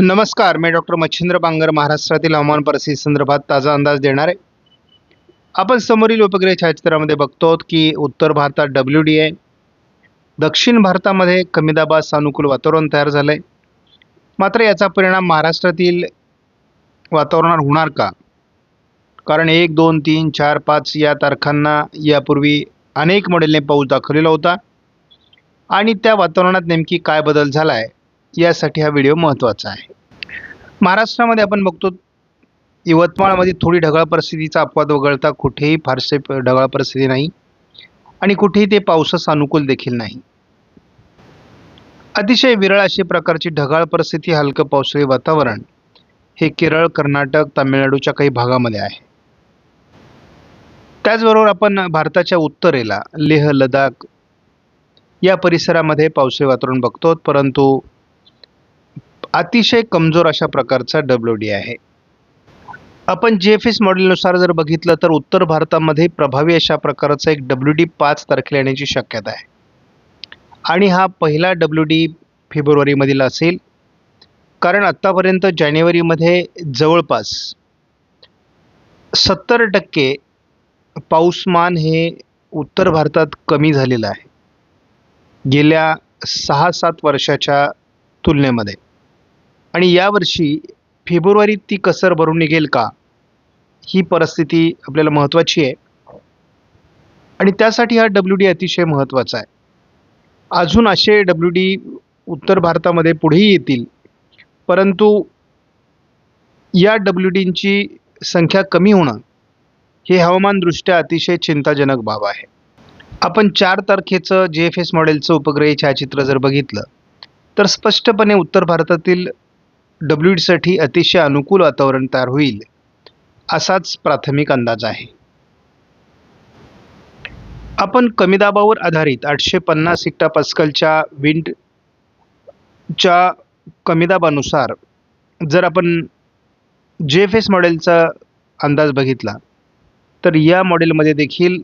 नमस्कार मी डॉक्टर मच्छिंद्र बांगर महाराष्ट्रातील हवामान परिस्थिती संदर्भात ताजा अंदाज देणार. आहे आपण समोरील उपग्रह छायाचित्रामध्ये बघतो की उत्तर भारतात डब्ल्यू डी आहे दक्षिण भारतामध्ये कमी दाबात सानुकूल वातावरण तयार झालं आहे मात्र याचा परिणाम महाराष्ट्रातील वातावरणावर होणार का? कारण एक दोन तीन चार पाच या तारखांना यापूर्वी अनेक मॉडेलने पाऊस दाखवलेला होता. आणि त्या वातावरणात नेमकी काय बदल झाला आहे यासाठी हा व्हिडिओ महत्त्वाचा आहे. महाराष्ट्रामध्ये आपण बघतो यवतमाळमध्ये थोडी ढगाळ परिस्थितीचा अपवाद वगळता कुठेही फारसे ढगाळ परिस्थिती नाही आणि कुठेही ते पावसास अनुकूल देखील नाही. अतिशय विरळ अशी प्रकारची ढगाळ परिस्थिती हलकं पावसाळी वातावरण हे केरळ कर्नाटक तामिळनाडूच्या काही भागामध्ये आहे. त्याचबरोबर आपण भारताच्या उत्तरेला लेह लडाख या परिसरामध्ये पावसाळी वातावरण बघतो परंतु अतिशय कमजोर अशा प्रकारचा डब्ल्यू डी आहे. आपण जे एफ एस मॉडेलनुसार जर बघितलं तर उत्तर भारतामध्ये प्रभावी अशा प्रकारचा एक डब्ल्यू डी पाच तारखेला येण्याची शक्यता आहे. आणि हा पहिला डब्ल्यू डी फेब्रुवारीमधील असेल. कारण आत्तापर्यंत जानेवारीमध्ये जवळपास सत्तर टक्के पाऊसमान हे उत्तर भारतात कमी झालेलं आहे. गेल्या सहा सात वर्षाच्या तुलनेमध्ये. आणि यावर्षी फेब्रुवारीत ती कसर भरून निघेल का? ही परिस्थिती आपल्याला महत्त्वाची आहे. आणि त्यासाठी हा डब्ल्यू डी अतिशय महत्त्वाचा आहे. अजून असे डब्ल्यू डी उत्तर भारतामध्ये पुढेही येतील. परंतु या डब्ल्यू डींची संख्या कमी होणं हे हवामानदृष्ट्या अतिशय चिंताजनक बाब आहे. आपण चार तारखेचं जे एफ एस मॉडेलचं उपग्रही छायाचित्र जर बघितलं तर स्पष्टपणे उत्तर भारतातील डब्ल्यू डीसाठी अतिशय अनुकूल वातावरण तयार होईल असाच प्राथमिक अंदाज आहे. आपण कमी दाबावर आधारित आठशे पन्नास इक्टा पास्कलच्या विंडच्या कमी दाबानुसार जर आपण जे एफ एस मॉडेलचा अंदाज बघितला तर या मॉडेलमध्ये देखील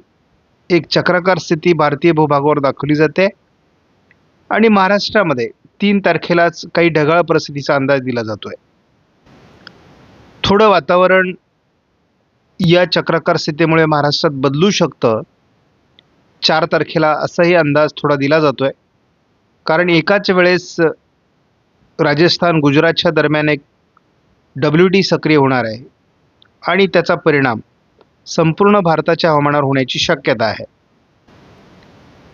एक चक्राकार स्थिती भारतीय भूभागावर दाखवली जाते. आणि महाराष्ट्रामध्ये तीन तारखेलाच काही ढगाळ परिस्थितीचा अंदाज दिला जातोय. थोडं वातावरण या चक्राकार स्थितीमुळे महाराष्ट्रात बदलू शकतं. चार तारखेला असाही अंदाज थोडा दिला जातोय. कारण एकाच वेळेस राजस्थान गुजरातच्या दरम्यान एक डब्ल्यू डी सक्रिय होणार आहे. आणि त्याचा परिणाम संपूर्ण भारताच्या हवामानावर होण्याची शक्यता आहे.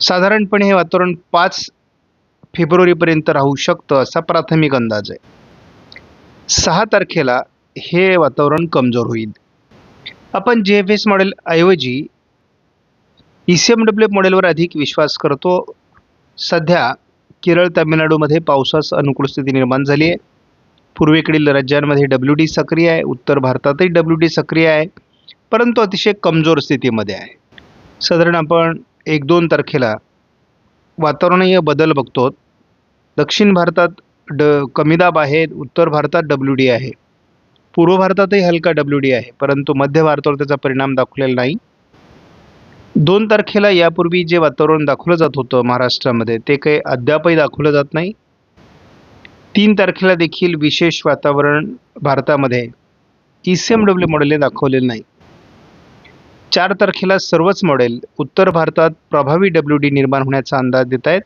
साधारणपणे हे वातावरण पाच फेब्रुवारीपर्यंत राहू शकतं असा प्राथमिक अंदाज आहे. सहा तारखेला हे वातावरण कमजोर होईल. आपण जे एफ एस मॉडेल ऐवजी ई सी एम डब्ल्यू मॉडेलवर अधिक विश्वास करतो. सध्या केरळ तामिळनाडूमध्ये पावसास अनुकूल स्थिती निर्माण झाली आहे. पूर्वेकडील राज्यांमध्ये डब्ल्यू डी सक्रिय आहे. उत्तर भारतातही डब्ल्यू डी सक्रिय आहे. परंतु अतिशय कमजोर स्थितीमध्ये आहे. साधारण आपण एक दोन तारखेला वातावरणीय बदल बघतो. दक्षिण भारतात ड कमी दाब आहे उत्तर भारतात डब्ल्यू डी आहे. पूर्व भारतातही हलका डब्ल्यू डी आहे परंतु मध्य भारतावर त्याचा परिणाम दाखवलेला नाही. दोन तारखेला यापूर्वी जे वातावरण दाखवलं जात होतं महाराष्ट्रामध्ये ते काही अद्यापही दाखवलं जात नाही. तीन तारखेला देखील विशेष वातावरण भारतामध्ये ई सी एम डब्ल्यू मॉडेलने दाखवलेलं नाही. चार तारखेला सर्वच मॉडेल उत्तर भारतात प्रभावी डब्ल्यू डी निर्माण होण्याचा अंदाज देत आहेत.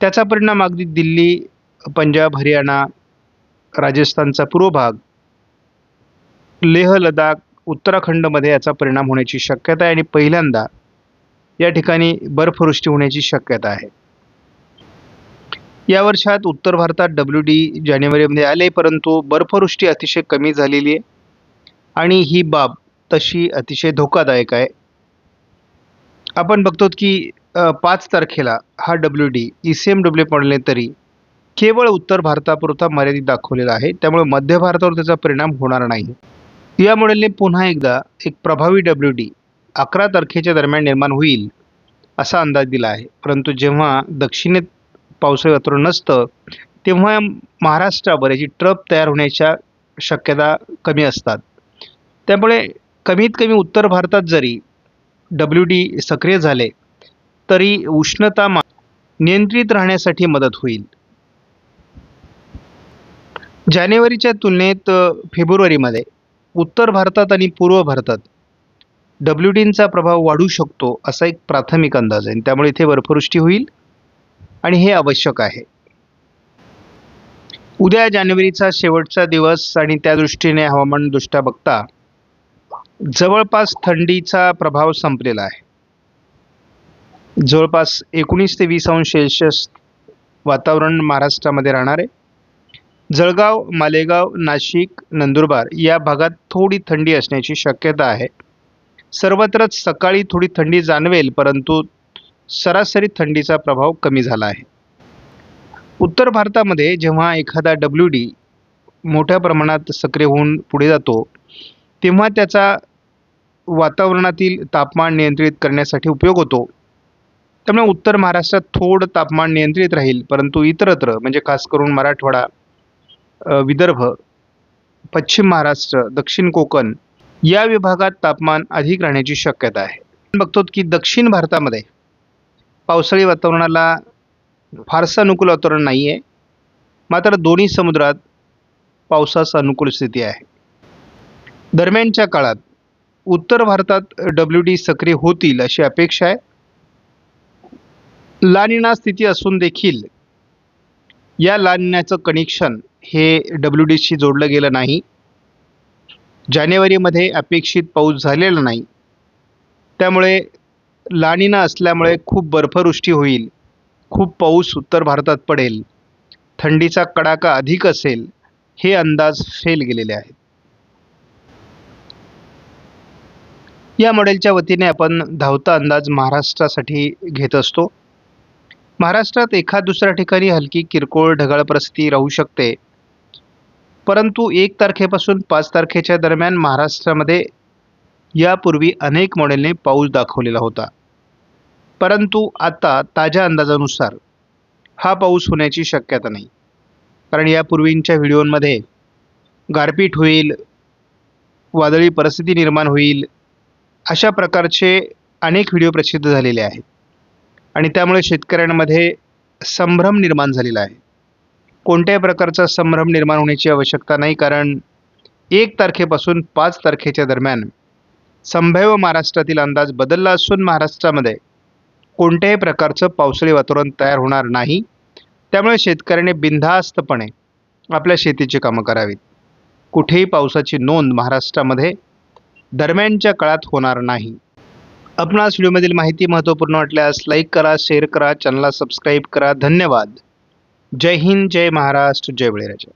त्याचा परिणाम अगदी दिल्ली पंजाब हरियाणा राजस्थानचा पूर्व भाग लेह लडाख उत्तराखंडमध्ये याचा परिणाम होण्याची शक्यता आहे आणि पहिल्यांदा या ठिकाणी बर्फवृष्टी होण्याची शक्यता आहे. या वर्षात उत्तर भारतात डब्ल्यू डी जानेवारीमध्ये आले परंतु बर्फवृष्टी अतिशय कमी झालेली आहे. आणि ही बाब तशी अतिशय धोकादायक आहे. आपण बघतो की पाच तारखेला हा W D E C M W पडले तरी केवळ उत्तर भारतापुरता मर्यादित दाखवलेला आहे. त्यामुळे मध्य भारतावर त्याचा परिणाम होणार नाही. या मॉडेलने पुन्हा एकदा एक प्रभावी डब्ल्यू डी अकरा तारखेच्या दरम्यान निर्माण होईल असा अंदाज दिला आहे. परंतु जेव्हा दक्षिणेत पावसाळी वातावरण नसतं तेव्हा महाराष्ट्रावर याची ट्रप तयार होण्याच्या शक्यता कमी असतात. त्यामुळे कमीत कमी उत्तर भारतात जरी डब्ल्यू डी सक्रिय झाले तरी उष्णता मा- नियंत्रित राहण्यासाठी मदत होईल. जानेवारीच्या तुलनेत फेब्रुवारीमध्ये उत्तर भारतात आणि पूर्व भारतात डब्ल्यू डींचा प्रभाव वाढू शकतो असा एक प्राथमिक अंदाज आहे. आणि त्यामुळे इथे बर्फवृष्टी होईल आणि हे आवश्यक आहे. उद्या जानेवारीचा शेवटचा दिवस आणि त्या दृष्टीने हवामानदृष्ट्या बघता जवळपास थंडीचा प्रभाव संपलेला आहे. जवळपास एकोणीस ते वीस अंश सेल्शियस वातावरण महाराष्ट्रामध्ये राहणार आहे. जळगाव मालेगाव नाशिक नंदुरबार या भागात थोडी थंडी असण्याची शक्यता आहे. सर्वत्रच सकाळी थोडी थंडी जाणवेल परंतु सरासरी थंडीचा प्रभाव कमी झाला आहे. उत्तर भारतामध्ये जेव्हा एखादा डब्ल्यू डी मोठ्या प्रमाणात सक्रिय होऊन पुढे जातो तेव्हा त्याचा वातावरणातील तापमान नियंत्रित करण्यासाठी उपयोग होतो. त्यामुळे उत्तर महाराष्ट्रात थोडं तापमान नियंत्रित राहील परंतु इतरत्र म्हणजे खास करून मराठवाडा विदर्भ पश्चिम महाराष्ट्र दक्षिण कोकण या विभागात तापमान अधिक राहण्याची शक्यता आहे. आपण बघतो की दक्षिण भारतामध्ये पावसाळी वातावरणाला फारसं अनुकूल वातावरण नाही आहे मात्र दोन्ही समुद्रात पावसास अनुकूल स्थिती आहे. दरम्यानच्या काळात उत्तर भारतात डब्ल्यू डी सक्रिय होतील अशी अपेक्षा आहे. लानिना स्थिती असून देखील या लानिनाचं कनेक्शन हे डब्ल्यू डीशी जोडलं गेलं नाही. जानेवारीमध्ये अपेक्षित पाऊस झालेला नाही. त्यामुळे लानिना असल्यामुळे खूप बर्फवृष्टी होईल. खूप पाऊस उत्तर भारतात पडेल. थंडीचा कडाका अधिक असेल. हे अंदाज फेल गेलेले आहेत. या मॉडेलच्या वतीने आपण धावता अंदाज महाराष्ट्रासाठी घेत असतो. महाराष्ट्रात एखाद दुसऱ्या ठिकाणी हलकी किरकोळ ढगाळ परिस्थिती राहू शकते. परंतु एक तारखेपासून पाच तारखेच्या दरम्यान महाराष्ट्रामध्ये यापूर्वी अनेक मॉडेलने पाऊस दाखवलेला होता. परंतु आता ताज्या अंदाजानुसार हा पाऊस होण्याची शक्यता नाही. कारण यापूर्वींच्या व्हिडिओमध्ये गारपीट होईल वादळी परिस्थिती निर्माण होईल अशा प्रकारचे अनेक व्हिडिओ प्रसिद्ध झालेले आहेत. आणि त्यामुळे शेतकऱ्यांमध्ये संभ्रम निर्माण झालेला आहे. कोणत्याही प्रकारचा संभ्रम निर्माण होण्याची आवश्यकता नाही कारण एक तारखेपासून पाच तारखेच्या दरम्यान संभाव्य महाराष्ट्रातील अंदाज बदलला असून महाराष्ट्रामध्ये कोणत्याही प्रकारचं पावसाळी वातावरण तयार होणार नाही. त्यामुळे शेतकऱ्याने बिनधास्तपणे आपल्या शेतीची कामं करावीत. कुठेही पावसाची नोंद महाराष्ट्रामध्ये दरम्यानच्या काळात होणार नाही. आपणास व्हिडिओमधील माहिती महत्त्वपूर्ण वाटल्यास लाईक करा शेअर करा चॅनलला सबस्क्राईब करा. धन्यवाद. जय हिंद जय महाराष्ट्र जय बळीराजा.